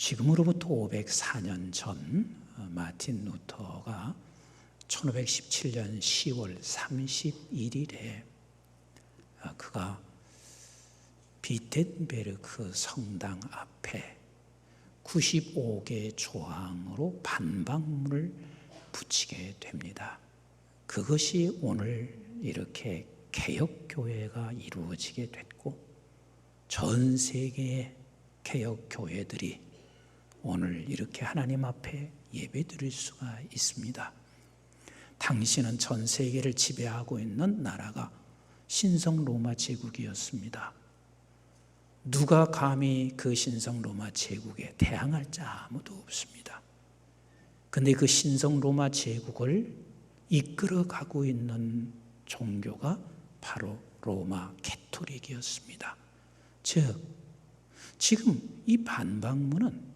지금으로부터 504년 전 어, 마틴 루터가 1517년 10월 31일에 어, 그가 비텐베르크 성당 앞에 95개 조항으로 반박문을 붙이게 됩니다. 그것이 오늘 이렇게 개혁교회가 이루어지게 됐고 전 세계의 개혁교회들이 오늘 이렇게 하나님 앞에 예배 드릴 수가 있습니다. 당시는 전 세계를 지배하고 있는 나라가 신성 로마 제국이었습니다. 누가 감히 그 신성 로마 제국에 대항할 자 아무도 없습니다. 근데 그 신성 로마 제국을 이끌어 가고 있는 종교가 바로 로마 캐토릭이었습니다. 즉, 지금 이 반박문은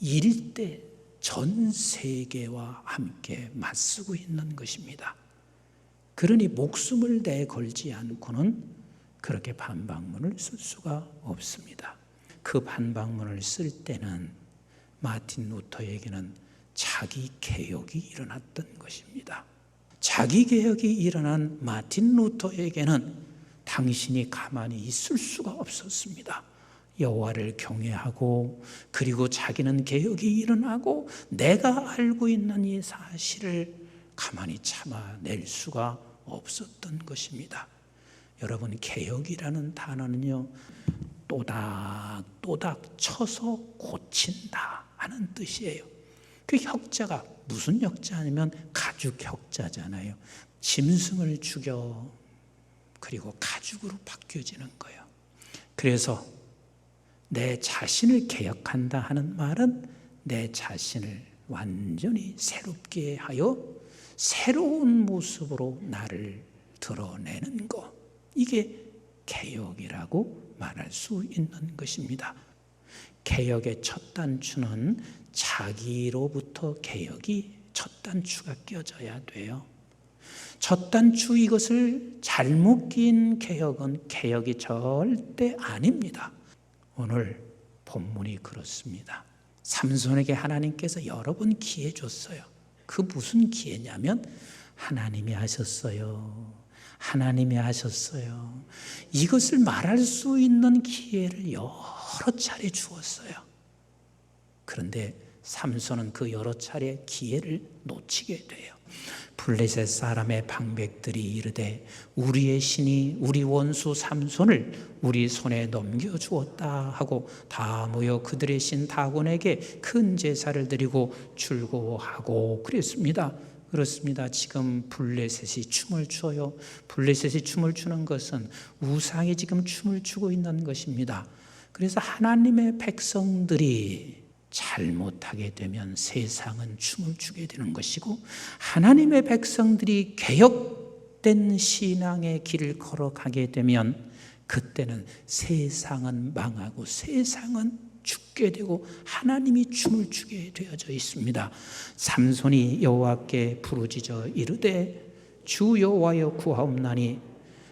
일대 전 세계와 함께 맞서고 있는 것입니다. 그러니 목숨을 내 걸지 않고는 그렇게 반박문을 쓸 수가 없습니다. 그 반박문을 쓸 때는 마틴 루터에게는 자기 개혁이 일어났던 것입니다. 자기 개혁이 일어난 마틴 루터에게는 당신이 가만히 있을 수가 없었습니다. 여호와를 경외하고 그리고 자기는 개혁이 일어나고 내가 알고 있는 이 사실을 가만히 참아낼 수가 없었던 것입니다. 여러분 개혁이라는 단어는요 또닥 또닥 쳐서 고친다 하는 뜻이에요. 그 혁자가 무슨 혁자냐면 가죽 혁자잖아요. 짐승을 죽여 그리고 가죽으로 바뀌어지는 거예요. 그래서 내 자신을 개혁한다 하는 말은 내 자신을 완전히 새롭게 하여 새로운 모습으로 나를 드러내는 것. 이게 개혁이라고 말할 수 있는 것입니다. 개혁의 첫 단추는 자기로부터 개혁이 첫 단추가 끼어져야 돼요. 첫 단추 이것을 잘못 낀 개혁은 개혁이 절대 아닙니다. 오늘 본문이 그렇습니다. 삼손에게 하나님께서 여러 번 기회 줬어요. 그 무슨 기회냐면 하나님이 하셨어요. 하나님이 하셨어요. 이것을 말할 수 있는 기회를 여러 차례 주었어요. 그런데 삼손은 그 여러 차례 기회를 놓치게 돼요. 블레셋 사람의 방백들이 이르되 우리의 신이 우리 원수 삼손을 우리 손에 넘겨 주었다 하고 다 모여 그들의 신 다곤에게 큰 제사를 드리고 출고하고 그랬습니다. 그렇습니다. 지금 블레셋이 춤을 춰요. 블레셋이 춤을 추는 것은 우상이 지금 춤을 추고 있는 것입니다. 그래서 하나님의 백성들이 잘못하게 되면 세상은 춤을 추게 되는 것이고 하나님의 백성들이 개혁된 신앙의 길을 걸어가게 되면 그때는 세상은 망하고 세상은 죽게 되고 하나님이 춤을 추게 되어져 있습니다. 삼손이 여호와께 부르짖어 이르되 주 여호와여 구하옵나니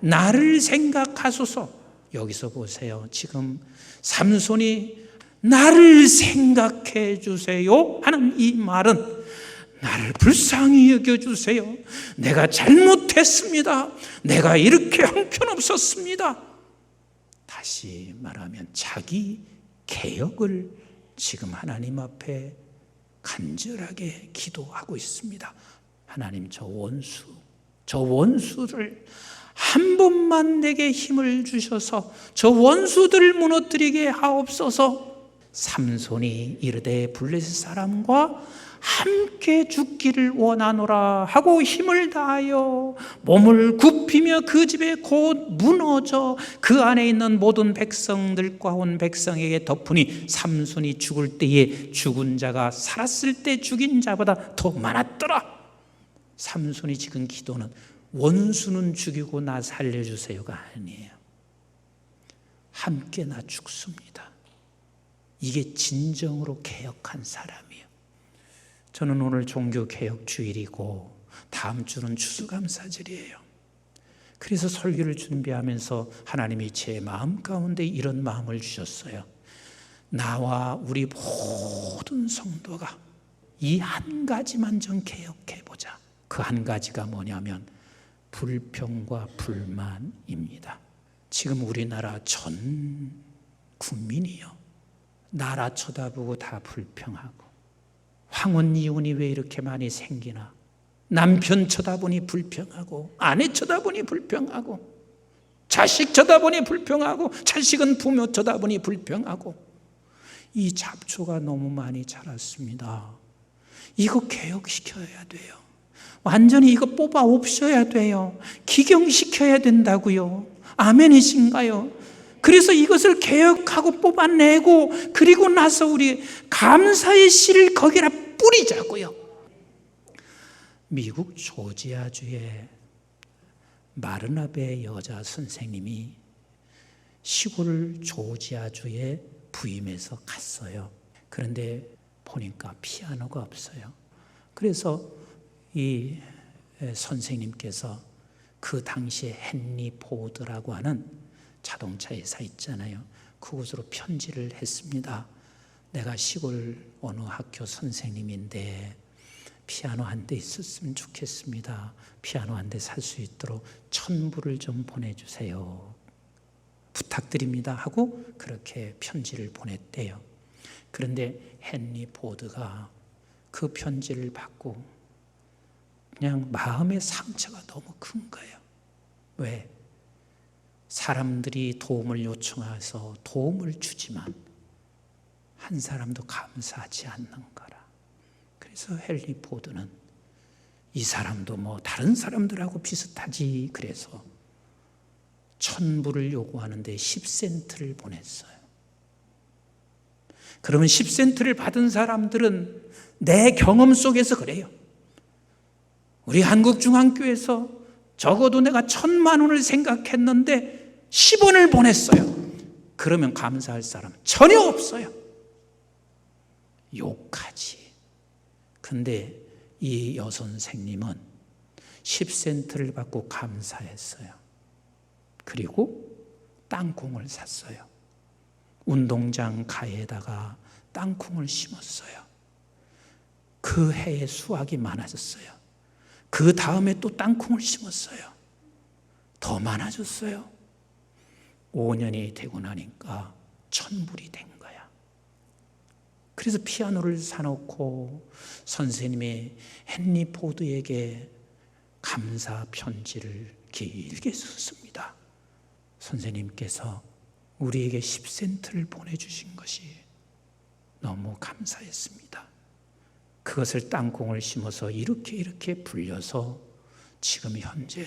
나를 생각하소서. 여기서 보세요. 지금 삼손이 나를 생각해 주세요 하는 이 말은 나를 불쌍히 여겨 주세요. 내가 잘못했습니다. 내가 이렇게 형편없었습니다. 다시 말하면 자기 개혁을 지금 하나님 앞에 간절하게 기도하고 있습니다. 하나님 저 원수, 저 원수를 한 번만 내게 힘을 주셔서 저 원수들을 무너뜨리게 하옵소서. 삼손이 이르되 블레셋 사람과 함께 죽기를 원하노라 하고 힘을 다하여 몸을 굽히며 그 집에 곧 무너져 그 안에 있는 모든 백성들과 온 백성에게 덮으니 삼손이 죽을 때에 죽은 자가 살았을 때 죽인 자보다 더 많았더라. 삼손이 지금 기도는 원수는 죽이고 나 살려주세요가 아니에요. 함께 나 죽습니다. 이게 진정으로 개혁한 사람이에요. 저는 오늘 종교 개혁 주일이고 다음 주는 추수감사절이에요. 그래서 설교를 준비하면서 하나님이 제 마음 가운데 이런 마음을 주셨어요. 나와 우리 모든 성도가 이 한 가지만 좀 개혁해 보자. 그 한 가지가 뭐냐면 불평과 불만입니다. 지금 우리나라 전 국민이요. 나라 쳐다보고 다 불평하고 황혼 이혼이 왜 이렇게 많이 생기나? 남편 쳐다보니 불평하고 아내 쳐다보니 불평하고 자식 쳐다보니 불평하고 자식은 부모 쳐다보니 불평하고 이 잡초가 너무 많이 자랐습니다. 이거 개혁시켜야 돼요. 완전히 이거 뽑아 없어야 돼요. 기경시켜야 된다고요. 아멘이신가요? 그래서 이것을 개혁하고 뽑아내고 그리고 나서 우리 감사의 씨를 거기다 뿌리자고요. 미국 조지아주의 마르나베 여자 선생님이 시골 조지아주에 부임해서 갔어요. 그런데 보니까 피아노가 없어요. 그래서 이 선생님께서 그 당시에 헨리 포드라고 하는 자동차 회사 있잖아요. 그곳으로 편지를 했습니다. 내가 시골 어느 학교 선생님인데 피아노 한 대 있었으면 좋겠습니다. 피아노 한 대 살 수 있도록 천불을 좀 보내주세요. 부탁드립니다. 하고 그렇게 편지를 보냈대요. 그런데 헨리 포드가 그 편지를 받고 그냥 마음의 상처가 너무 큰 거예요. 왜? 사람들이 도움을 요청해서 도움을 주지만 한 사람도 감사하지 않는 거라. 그래서 헨리 포드는 이 사람도 뭐 다른 사람들하고 비슷하지 그래서 천불을 요구하는데 10센트를 보냈어요. 그러면 10센트를 받은 사람들은 내 경험 속에서 그래요. 우리 한국중앙교에서 적어도 내가 천만 원을 생각했는데 10원을 보냈어요. 그러면 감사할 사람 전혀 없어요. 욕하지. 근데 이 여선생님은 10센트를 받고 감사했어요. 그리고 땅콩을 샀어요. 운동장 가에다가 땅콩을 심었어요. 그 해에 수확이 많아졌어요. 그 다음에 또 땅콩을 심었어요. 더 많아졌어요. 5년이 되고 나니까 천불이 된 거야. 그래서 피아노를 사놓고 선생님이 헨리 포드에게 감사 편지를 길게 썼습니다. 선생님께서 우리에게 10센트를 보내주신 것이 너무 감사했습니다. 그것을 땅콩을 심어서 이렇게 이렇게 불려서 지금 현재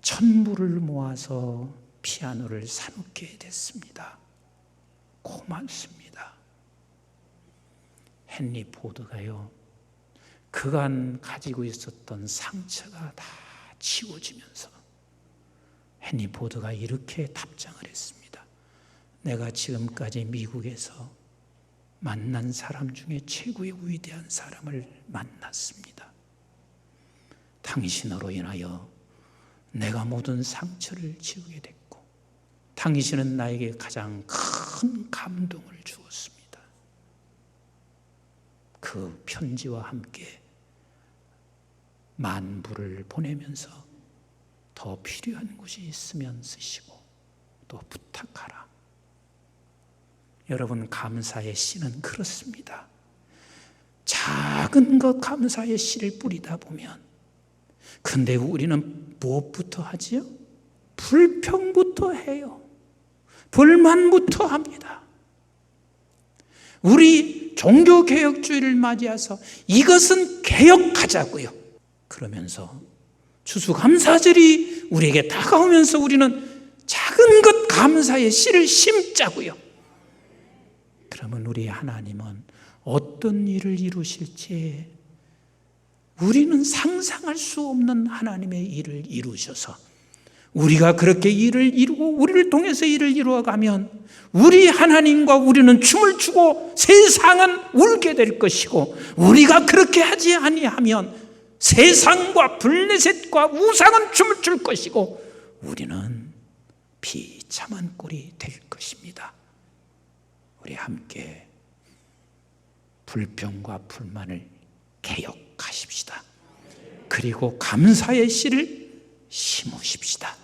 천불을 모아서 피아노를 사놓게 됐습니다. 고맙습니다. 헨리 포드가요, 그간 가지고 있었던 상처가 다 지워지면서 헨리 포드가 이렇게 답장을 했습니다. 내가 지금까지 미국에서 만난 사람 중에 최고의 위대한 사람을 만났습니다. 당신으로 인하여 내가 모든 상처를 지우게 됐고, 당신은 나에게 가장 큰 감동을 주었습니다. 그 편지와 함께 만부를 보내면서 더 필요한 곳이 있으면 쓰시고 또 부탁하라. 여러분, 감사의 씨는 그렇습니다. 작은 것 감사의 씨를 뿌리다 보면, 근데 우리는 무엇부터 하지요? 불평부터 해요. 불만부터 합니다. 우리 종교개혁주의를 맞이해서 이것은 개혁하자고요. 그러면서 추수감사절이 우리에게 다가오면서 우리는 작은 것 감사의 씨를 심자고요. 그러면 우리 하나님은 어떤 일을 이루실지 우리는 상상할 수 없는 하나님의 일을 이루셔서 우리가 그렇게 일을 이루고 우리를 통해서 일을 이루어가면 우리 하나님과 우리는 춤을 추고 세상은 울게 될 것이고 우리가 그렇게 하지 아니하면 세상과 블레셋과 우상은 춤을 출 것이고 우리는 비참한 꼴이 될 것입니다. 우리 함께 불평과 불만을 개혁하십시다. 그리고 감사의 씨를 심으십시다.